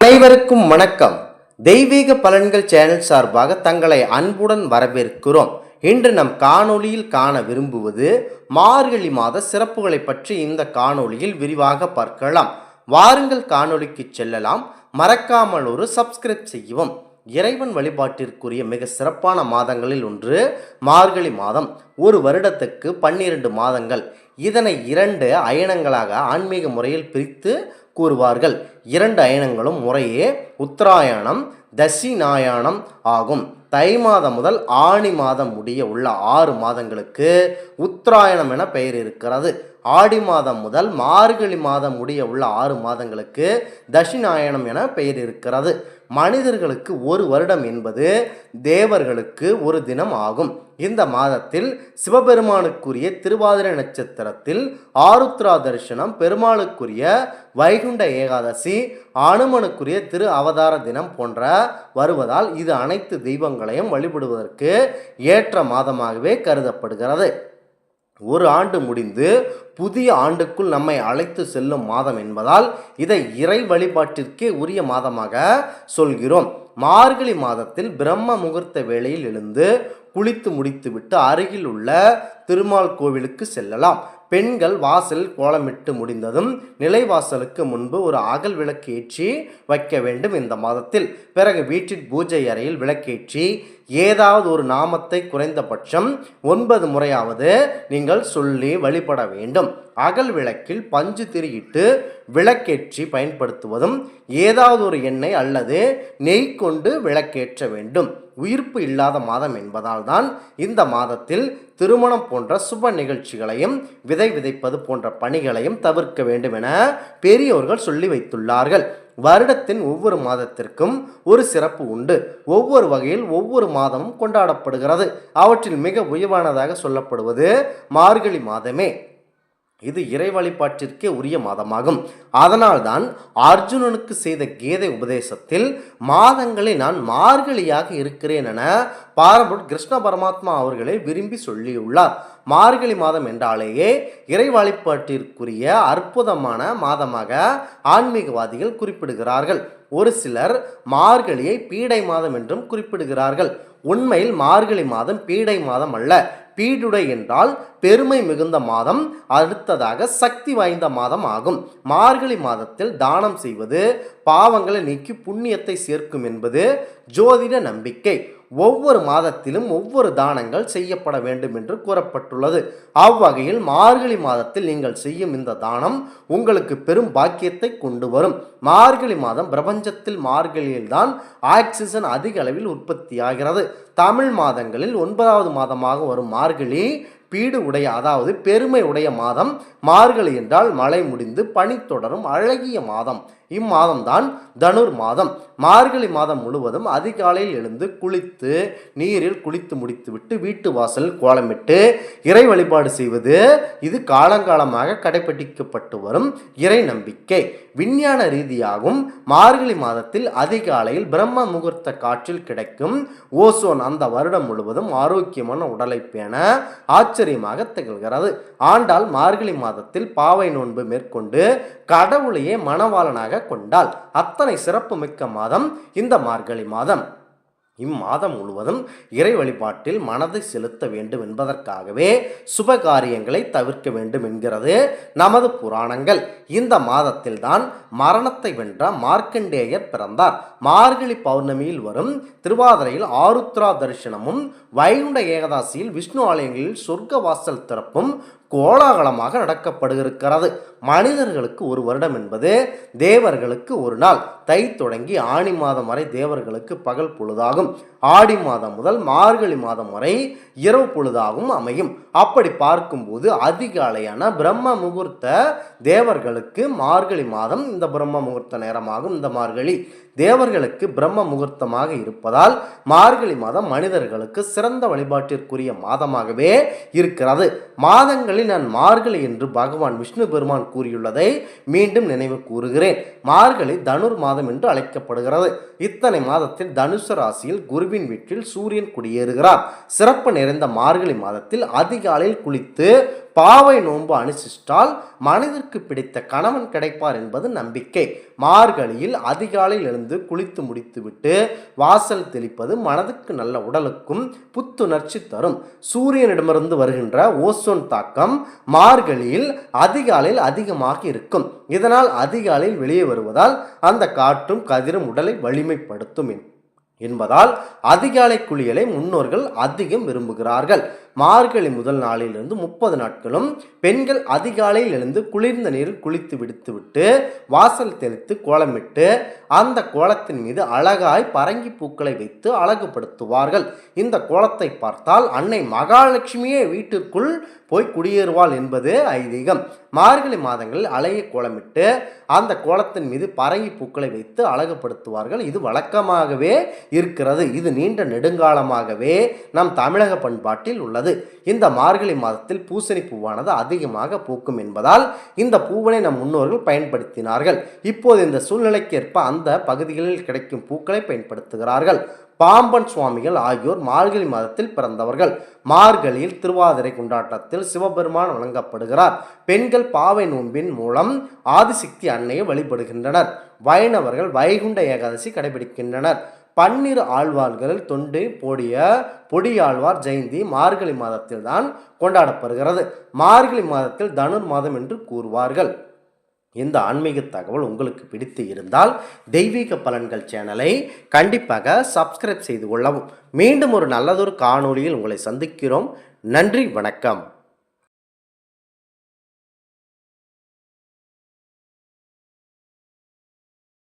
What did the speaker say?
அனைவருக்கும் வணக்கம். தெய்வீக பலன்கள் சேனல் சார்பாக தங்களை அன்புடன் வரவேற்கிறோம். இன்று நம் காணொளியில் காண விரும்புவது மார்கழி மாத சிறப்புகளை பற்றி இந்த காணொளியில் விரிவாக பார்க்கலாம். வாருங்கள் காணொளிக்கு செல்லலாம். மறக்காமல் ஒரு சப்ஸ்கிரைப் செய்யவும். இறைவன் வழிபாட்டிற்குரிய மிக சிறப்பான மாதங்களில் ஒன்று மார்கழி மாதம். ஒரு வருடத்துக்கு பன்னிரண்டு மாதங்கள். இதனை இரண்டு அயனங்களாக ஆன்மீக முறையில் பிரித்து கூறுவார்கள். இரண்டு அயனங்களும் முறையே உத்தராயணம் தசிநாயணம் ஆகும். தை மாதம் முதல் ஆணி மாதம் முடிய உள்ள ஆறு மாதங்களுக்கு உத்தராயணம் என பெயர் இருக்கிறது. ஆடி மாதம் முதல் மார்கழி மாதம் முடிய உள்ள ஆறு மாதங்களுக்கு தட்சிணாயணம் என பெயர் இருக்கிறது. மனிதர்களுக்கு ஒரு வருடம் என்பது தேவர்களுக்கு ஒரு தினம் ஆகும். இந்த மாதத்தில் சிவபெருமானுக்குரிய திருவாதிரை நட்சத்திரத்தில் ஆருத்ரா தரிசனம் பெருமாளுக்குரிய வைகுண்ட ஏகாதசி அனுமனுக்குரிய திரு அவதார தினம் போன்ற வருவதால் இது அனைத்து தெய்வங்களையும் வழிபடுவதற்கு ஏற்ற மாதமாகவே கருதப்படுகிறது. ஒரு ஆண்டு முடிந்து புதிய ஆண்டுக்குள் நம்மை அழைத்து செல்லும் மாதம் என்பதால் இதை இறை வழிபாட்டிற்கே உரிய மாதமாக சொல்கிறோம். மார்கழி மாதத்தில் பிரம்ம முகூர்த்த வேளையில் எழுந்து குளித்து முடித்துவிட்டு அருகில் உள்ள திருமால் கோவிலுக்கு செல்லலாம். பெண்கள் வாசல் கோலமிட்டு முடிந்ததும் நிலைவாசலுக்கு முன்பு ஒரு அகல் விளக்கு ஏற்றி வைக்க வேண்டும் இந்த மாதத்தில். பிறகு வீட்டின் பூஜை அறையில் விளக்கேற்றி ஏதாவது ஒரு நாமத்தை குறைந்தபட்சம் ஒன்பது முறையாவது நீங்கள் சொல்லி வழிபட வேண்டும். அகல் விளக்கில் பஞ்சு திரியிட்டு விளக்கேற்றி பயன்படுத்துவதும் ஏதாவது ஒரு எண்ணெய் அல்லது நெய் கொண்டு விளக்கேற்ற வேண்டும். உயிர்ப்பு இல்லாத மாதம் என்பதால் தான் இந்த மாதத்தில் திருமணம் போன்ற சுப நிகழ்ச்சிகளையும் விதை விதைப்பது போன்ற பணிகளையும் தவிர்க்க வேண்டும் என பெரியோர்கள் சொல்லி வைத்துள்ளார்கள். வருடத்தின் ஒவ்வொரு மாதத்திற்கும் ஒரு சிறப்பு உண்டு. ஒவ்வொரு வகையில் ஒவ்வொரு மாதமும் கொண்டாடப்படுகிறது. அவற்றில் மிக உயர்வானதாக சொல்லப்படுவது மார்கழி மாதமே. இது இறை வழிபாட்டிற்கே உரிய மாதமாகும். அதனால்தான் அர்ஜுனனுக்கு செய்த கீதை உபதேசத்தில் மாதங்களை நான் மார்கழியாக இருக்கிறேன் என பாரபுட் கிருஷ்ண பரமாத்மா அவர்களை விரும்பி சொல்லியுள்ளார். மார்கழி மாதம் என்றாலேயே இறை வழிபாட்டிற்குரிய அற்புதமான மாதமாக ஆன்மீகவாதிகள் குறிப்பிடுகிறார்கள். ஒரு சிலர் மார்கழியை பீடை மாதம் என்றும் குறிப்பிடுகிறார்கள். உண்மையில் மார்கழி மாதம் பீடை மாதம் அல்ல. பீடுடை என்றால் பெருமை மிகுந்த மாதம் அடுத்ததாக சக்தி வாய்ந்த மாதம் ஆகும். மார்கழி மாதத்தில் தானம் செய்வது பாவங்களை நீக்கி புண்ணியத்தை சேர்க்கும் என்பது ஜோதிட நம்பிக்கை. ஒவ்வொரு மாதத்திலும் ஒவ்வொரு தானங்கள் செய்யப்பட வேண்டும் என்று கூறப்பட்டுள்ளது. அவ்வகையில் மார்கழி மாதத்தில் நீங்கள் செய்யும் இந்த தானம் உங்களுக்கு பெரும் பாக்கியத்தை கொண்டு வரும். மார்கழி மாதம் பிரபஞ்சத்தில் மார்கழியில்தான் ஆக்சிஜன் அதிக அளவில் உற்பத்தியாகிறது. தமிழ் மாதங்களில் ஒன்பதாவது மாதமாக வரும் மார்கழி பீடு உடைய அதாவது பெருமை உடைய மாதம். மார்கழி என்றால் மழை முடிந்து பனி தொடரும் அழகிய மாதம். இம்மாதம்தான் தனுர் மாதம் மார்கழி மாதம் முழுவதும் அதிகாலையில் எழுந்து குளித்து நீரில் குளித்து முடித்துவிட்டு வீட்டு வாசல் கோலமிட்டு இறை வழிபாடு செய்வது இது காலங்காலமாக கடைபிடிக்கப்பட்டு வரும் இறை நம்பிக்கை. விஞ்ஞான ரீதியாகவும் மார்கழி மாதத்தில் அதிகாலையில் பிரம்ம முகூர்த்த காற்றில் கிடைக்கும் ஓசோன் அந்த வருடம் முழுவதும் ஆரோக்கியமான உடலை பேண ஆச்சரியமாக திகழ்கிறது. ஆண்டால் மார்கழி மாதத்தில் பாவை நோன்பு மேற்கொண்டு கடவுளையே மணவாளனாக கொண்டால் அத்தனை சிறப்புமிக்க மாதம் இந்த மார்கழி மாதம். இம்மாதம் முழுவதும் இறை வழிபாட்டில் மனதை செலுத்த வேண்டும் என்பதற்காகவே சுபகாரியங்களை தவிர்க்க வேண்டும் என்கிறது நமது புராணங்கள். இந்த மாதத்தில்தான் மரணத்தை வென்ற மார்க்கண்டேயர் பிறந்தார். மார்கழி பௌர்ணமியில் வரும் திருவாதிரையில் ஆருத்ரா தரிசனமும் வைகுண்ட ஏகதாசியில் விஷ்ணு ஆலயங்களில் சொர்க்க வாசல் திறப்பும் கோலாகலமாக நடக்கப்படுகிறது. மனிதர்களுக்கு ஒரு வருடம் என்பது தேவர்களுக்கு ஒரு நாள். தை தொடங்கி ஆணி மாதம் வரை தேவர்களுக்கு பகல் பொழுதாகும். ஆடி மாதம் முதல் மார்கழி மாதம் வரை இரவு பொழுதாகவும் அமையும். அப்படி பார்க்கும்போது அதிகாலையான பிரம்ம முகூர்த்த தேவர்களுக்கு மார்கழி மாதம் இந்த பிரம்ம முகூர்த்த நேரமாகும். இந்த மார்கழி தேவர்களுக்கு பிரம்ம முகூர்த்தமாக இருப்பதால் மார்கழி மாதம் மனிதர்களுக்கு சிறந்த வழிபாட்டிற்குரிய மாதமாகவே இருக்கிறது. மாதங்களில் நான் மார்கழி என்று பகவான் விஷ்ணு பெருமான் கூறியுள்ளதை மீண்டும் நினைவு கூறுகிறேன். மார்கழி தனுர் மாதம் என்று அழைக்கப்படுகிறது. இத்தனை மாதத்தில் தனுசு ராசியில் குருவின் வீட்டில் சூரியன் குடியேறுகிறார். சிறப்பு நிறைந்த மார்கழி மாதத்தில் அதிகாலையில் குளித்து பாவை நோன்பு அனுசிஷ்டால் மனதிற்கு பிடித்த கணவன் கிடைப்பார் என்பது நம்பிக்கை. மார்கழியில் அதிகாலையில் எழுந்து குளித்து முடித்துவிட்டு வாசல் தெளிப்பது மனதுக்கு நல்ல உடலுக்கும் புத்துணர்ச்சி தரும். சூரியனிடமிருந்து வருகின்ற ஓசோன் தாக்கம் மார்கழியில் அதிகாலையில் அதிகமாக இருக்கும். இதனால் அதிகாலையில் வெளியே வருவதால் அந்த காற்றும் கதிரும் உடலை வலிமைப்படுத்தும் என்பதால் அதிகாலை குளியலை முன்னோர்கள் அதிகம் விரும்புகிறார்கள். மார்கழி முதல் நாளிலிருந்து முப்பது நாட்களும் பெண்கள் அதிகாலையில் எழுந்து குளிர்ந்த நீரில் குளித்து விடுத்துவிட்டு வாசல் தெளித்து கோலமிட்டு அந்த கோலத்தின் மீது அழகாய் பரங்கி பூக்களை வைத்து அழகுபடுத்துவார்கள். இந்த கோலத்தை பார்த்தால் அன்னை மகாலட்சுமியே வீட்டிற்குள் போய் குடியேறுவாள் என்பது ஐதீகம். மார்கழி மாதங்களில் அழகிய கோலமிட்டு அந்த கோலத்தின் மீது பரங்கி பூக்களை வைத்து அழகுபடுத்துவார்கள். இது வழக்கமாகவே இருக்கிறது. இது நீண்ட நெடுங்காலமாகவே நம் தமிழக பண்பாட்டில் உள்ளது. இந்த மார்கழி மாதத்தில் பூசணி பூவானது அதிகமாக பூக்கும் என்பதால் இந்த பூவனை நம் முன்னோர்கள் பயன்படுத்தினார்கள். இப்போது இந்த சூழ்நிலைக்கேற்ப அந்த பகுதிகளில் கிடைக்கும் பூக்களை பயன்படுத்துகிறார்கள். பாம்பன் சுவாமிகள் ஆகியோர் மார்கழி மாதத்தில் பிறந்தவர்கள். மார்கழியில் திருவாதிரை கொண்டாட்டத்தில் சிவபெருமான் வழங்கப்படுகிறார் பெண்கள் பாவை நோன்பின் மூலம் ஆதிசக்தி அன்னையை வழிபடுகின்றனர். வைணவர்கள் வைகுண்ட ஏகாதசி கடைபிடிக்கின்றனர். பன்னிரு ஆழ்வார்களில் தொண்டு போடிய பொடியாழ்வார் ஜெயந்தி மார்கழி மாதத்தில் தான் கொண்டாடப்படுகிறது. மார்கழி மாதத்தில் தனுர் மாதம் என்று கூறுவார்கள். இந்த ஆன்மீக தகவல் உங்களுக்கு பிடித்து இருந்தால் தெய்வீக பலன்கள் சேனலை கண்டிப்பாக சப்ஸ்கிரைப் செய்து கொள்ளவும். மீண்டும் ஒரு நல்லதொரு காணொளியில் உங்களை சந்திக்கிறோம். நன்றி வணக்கம்.